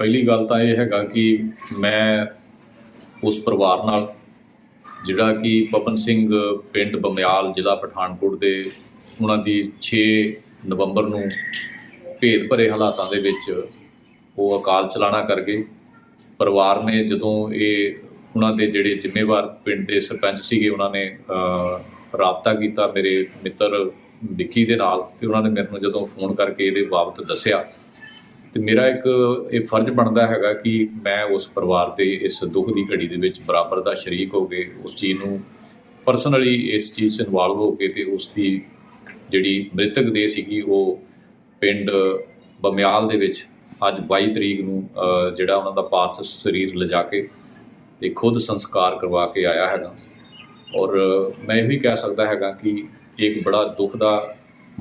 ਪਹਿਲੀ ਗੱਲ ਤਾਂ ਇਹ ਹੈਗਾ ਕਿ ਮੈਂ ਉਸ ਪਰਿਵਾਰ ਨਾਲ, ਜਿਹੜਾ ਕਿ ਪਵਨ ਸਿੰਘ ਪਿੰਡ ਬਮਿਆਲ ਜ਼ਿਲ੍ਹਾ ਪਠਾਨਕੋਟ ਦੇ ਉਹਨਾਂ ਦੀ 6 ਨਵੰਬਰ ਨੂੰ ਭੇਦ ਭਰੇ ਹਾਲਾਤਾਂ ਦੇ ਵਿੱਚ ਉਹ ਅਕਾਲ ਚਲਾਣਾ ਕਰ ਗਏ। ਪਰਿਵਾਰ ਨੇ ਜਦੋਂ ਇਹ ਉਹਨਾਂ ਦੇ ਜਿਹੜੇ ਜ਼ਿੰਮੇਵਾਰ ਪਿੰਡ ਦੇ ਸਰਪੰਚ ਸੀਗੇ, ਉਹਨਾਂ ਨੇ ਰਾਬਤਾ ਕੀਤਾ ਮੇਰੇ ਮਿੱਤਰ ਵਿੱਕੀ ਦੇ ਨਾਲ ਤੇ ਉਹਨਾਂ ਨੇ ਮੈਨੂੰ ਜਦੋਂ ਫੋਨ ਕਰਕੇ ਇਹਦੇ ਬਾਬਤ ਦੱਸਿਆ ਤੇ ਮੇਰਾ ਇੱਕ ਇਹ ਫਰਜ਼ ਬਣਦਾ ਹੈਗਾ ਕਿ ਮੈਂ ਉਸ ਪਰਿਵਾਰ ਦੇ ਇਸ ਦੁੱਖ ਦੀ ਘੜੀ ਦੇ ਵਿੱਚ ਬਰਾਬਰ ਦਾ ਸ਼ਰੀਕ ਹੋ ਕੇ ਉਸ ਚੀਜ਼ ਨੂੰ ਪਰਸਨਲੀ ਇਸ ਚੀਜ਼ 'ਚ ਇਨਵੋਲਵ ਹੋ ਕੇ ਤੇ ਉਸ ਦੀ ਜਿਹੜੀ ਮ੍ਰਿਤਕ ਦੇ ਸੀਗੀ ਉਹ ਪਿੰਡ ਬਮਿਆਲ ਦੇ ਵਿੱਚ ਅੱਜ 22 ਤਰੀਕ ਨੂੰ ਜਿਹੜਾ ਉਹਨਾਂ ਦਾ ਪਾਰਥ ਸਰੀਰ ਲਿਜਾ ਕੇ ਤੇ ਖੁਦ ਸੰਸਕਾਰ ਕਰਵਾ ਕੇ ਆਇਆ ਹੈਗਾ। ਔਰ ਮੈਂ ਇਹੀ ਕਹਿ ਸਕਦਾ ਹੈਗਾ ਕਿ ਇਹ ਇੱਕ ਬੜਾ ਦੁੱਖ ਦਾ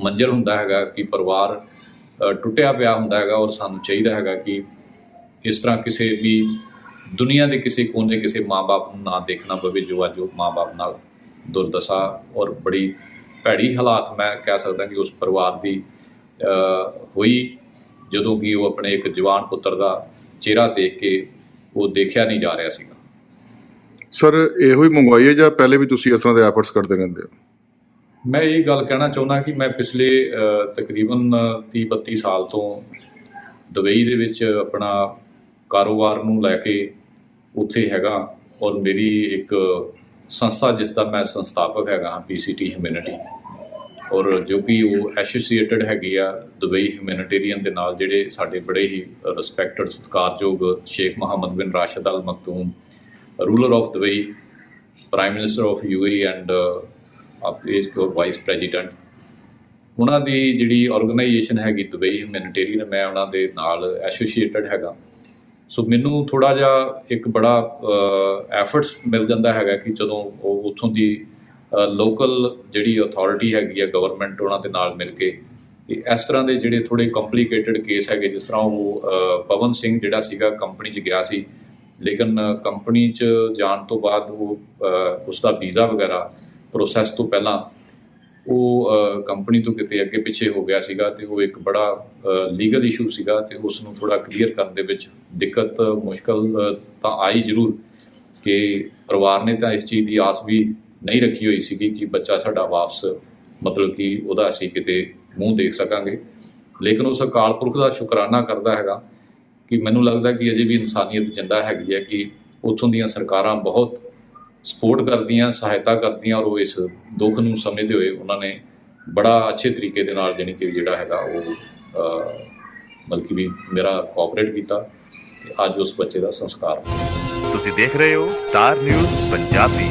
ਮੰਜ਼ਰ ਹੁੰਦਾ ਹੈਗਾ ਕਿ ਪਰਿਵਾਰ ਟੁੱਟਿਆ ਪਿਆ ਹੁੰਦਾ ਹੈਗਾ ਔਰ ਸਾਨੂੰ ਚਾਹੀਦਾ ਹੈਗਾ ਕਿ ਇਸ ਤਰ੍ਹਾਂ ਕਿਸੇ ਵੀ ਦੁਨੀਆ ਦੇ ਕਿਸੇ ਕੋਨੇ ਕਿਸੇ ਮਾਪੇ ਨੂੰ ਨਾ ਦੇਖਣਾ ਪਵੇ, ਜੋ ਅੱਜ ਉਹ ਮਾਪੇ ਨਾਲ ਦੁਰਦਸ਼ਾ ਔਰ ਬੜੀ ਭੈੜੀ ਹਾਲਾਤ ਮੈਂ ਕਹਿ ਸਕਦਾ ਕਿ ਉਸ ਪਰਿਵਾਰ ਦੀ ਹੋਈ। ਜਦੋਂ ਕਿ ਉਹ ਆਪਣੇ ਇੱਕ ਜਵਾਨ ਪੁੱਤਰ ਦਾ ਚਿਹਰਾ ਦੇਖ ਕੇ ਉਹ ਦੇਖਿਆ ਨਹੀਂ ਜਾ ਰਿਹਾ ਸੀਗਾ। ਸਰ ਇਹੋ ਹੀ ਮੰਗਵਾਈ ਹੈ ਜਾਂ ਪਹਿਲੇ ਵੀ ਤੁਸੀਂ ਇਸ ਤਰ੍ਹਾਂ ਦੇ ਐਫਰਟਸ ਕਰਦੇ ਰਹਿੰਦੇ ਹੋ? ਮੈਂ ਇਹ ਗੱਲ ਕਹਿਣਾ ਚਾਹੁੰਦਾ ਕਿ ਮੈਂ ਪਿਛਲੇ ਤਕਰੀਬਨ 30 32 ਸਾਲ ਤੋਂ ਦੁਬਈ ਦੇ ਵਿੱਚ ਆਪਣਾ ਕਾਰੋਬਾਰ ਨੂੰ ਲੈ ਕੇ ਉੱਥੇ ਹੈਗਾ ਔਰ ਮੇਰੀ ਇੱਕ ਸੰਸਥਾ ਜਿਸ ਦਾ ਮੈਂ ਸੰਸਥਾਪਕ ਹੈਗਾ ਹਾਂ ਪੀਸੀਟੀ ਹਿਊਮੈਨਿਟੀ ਔਰ ਜੋ ਕਿ ਉਹ ਐਸੋਸੀਏਟਡ ਹੈਗੀ ਆ ਦੁਬਈ ਹਿਊਮੈਨਿਟੇਰੀਅਨ ਦੇ ਨਾਲ, ਜਿਹੜੇ ਸਾਡੇ ਬੜੇ ਹੀ ਰਿਸਪੈਕਟਡ ਸਤਿਕਾਰਯੋਗ Sheikh Mohammed bin Rashid Al Maktoum ruler of Dubai prime minister of UAE and ਆਪਰੇਜ ਕੋ ਵਾਈਸ ਪ੍ਰੈਜ਼ੀਡੈਂਟ ਉਹਨਾਂ ਦੀ ਜਿਹੜੀ ਆਰਗੇਨਾਈਜੇਸ਼ਨ ਹੈਗੀ ਦੁਬਈ ਹਿਊਮੈਨਿਟੇਰੀਅਨ ਮੈਂ ਉਹਨਾਂ ਦੇ ਨਾਲ ਐਸੋਸੀਏਟਡ ਹੈਗਾ। ਸੋ ਮੈਨੂੰ ਥੋੜਾ ਜਿਹਾ ਇੱਕ ਬੜਾ ਐਫਰਟਸ ਮਿਲ ਜਾਂਦਾ ਹੈਗਾ ਕਿ ਜਦੋਂ ਉਹ ਉੱਥੋਂ ਦੀ ਲੋਕਲ ਜਿਹੜੀ ਅਥਾਰਟੀ ਹੈਗੀ ਆ ਗਵਰਨਮੈਂਟ ਉਹਨਾਂ ਦੇ ਨਾਲ ਮਿਲ ਕੇ। ਤੇ ਇਸ ਤਰ੍ਹਾਂ ਦੇ ਜਿਹੜੇ ਥੋੜੇ ਕੰਪਲਿਕੇਟਡ ਕੇਸ ਹੈਗੇ ਜਿਸ ਤਰ੍ਹਾਂ ਉਹ ਪਵਨ ਸਿੰਘ ਜਿਹੜਾ ਸੀਗਾ ਕੰਪਨੀ 'ਚ ਗਿਆ ਸੀ। ਲੇਕਿਨ ਕੰਪਨੀ 'ਚ ਜਾਣ ਤੋਂ ਬਾਅਦ ਉਹ ਅ, ਉਸ ਦਾ ਵੀਜ਼ਾ ਵਗੈਰਾ ਪ੍ਰੋਸੈਸ ਤੋਂ ਪਹਿਲਾਂ ਉਹ ਕੰਪਨੀ ਤੋਂ ਕਿਤੇ ਅੱਗੇ ਪਿੱਛੇ ਹੋ ਗਿਆ ਸੀਗਾ ਤੇ ਉਹ ਇੱਕ ਬੜਾ ਲੀਗਲ ਇਸ਼ੂ ਸੀਗਾ ਤੇ ਉਸ ਨੂੰ ਥੋੜਾ ਕਲੀਅਰ ਕਰਨ ਦੇ ਵਿੱਚ ਦਿੱਕਤ ਮੁਸ਼ਕਲ ਤਾਂ ਆਈ ਜ਼ਰੂਰ ਕਿ ਪਰਿਵਾਰ ਨੇ ਤਾਂ ਇਸ ਚੀਜ਼ ਦੀ ਆਸ ਵੀ ਨਹੀਂ ਰੱਖੀ ਹੋਈ ਸੀਗੀ ਕਿ ਬੱਚਾ ਸਾਡਾ ਵਾਪਸ ਮਤਲਬ ਕਿ ਉਹਦਾ ਅਸੀਂ ਕਿਤੇ ਮੂੰਹ ਦੇਖ ਸਕਾਂਗੇ। ਲੇਕਿਨ ਉਸ ਅਕਾਲ ਪੁਰਖ ਦਾ ਸ਼ੁਕਰਾਨਾ ਕਰਦਾ ਹੈਗਾ ਕਿ ਮੈਨੂੰ ਲੱਗਦਾ ਕਿ ਅਜੇ ਵੀ ਇਨਸਾਨੀਅਤ ਜਿੰਦਾ ਹੈਗੀ ਹੈ ਕਿ ਉੱਥੋਂ ਦੀਆਂ ਸਰਕਾਰਾਂ ਬਹੁਤ ਸਪੋਰਟ ਕਰਦੀਆਂ ਸਹਾਇਤਾ ਕਰਦੀਆਂ ਔਰ ਉਹ ਇਸ ਦੁੱਖ ਨੂੰ ਸਮਝਦੇ ਹੋਏ ਉਹਨਾਂ ਨੇ ਬੜਾ ਅੱਛੇ ਤਰੀਕੇ ਦੇ ਨਾਲ ਜਾਣੀ ਕਿ ਜਿਹੜਾ ਹੈਗਾ ਉਹ ਅ, ਬਲਕਿ ਵੀ ਮੇਰਾ ਕੋਆਪਰੇਟ ਕੀਤਾ ਅੱਜ ਉਸ ਬੱਚੇ ਦਾ ਸੰਸਕਾਰ ਤੁਸੀਂ ਦੇਖ ਰਹੇ ਹੋ ਸਟਾਰ ਨਿਊਜ਼ ਪੰਜਾਬੀ।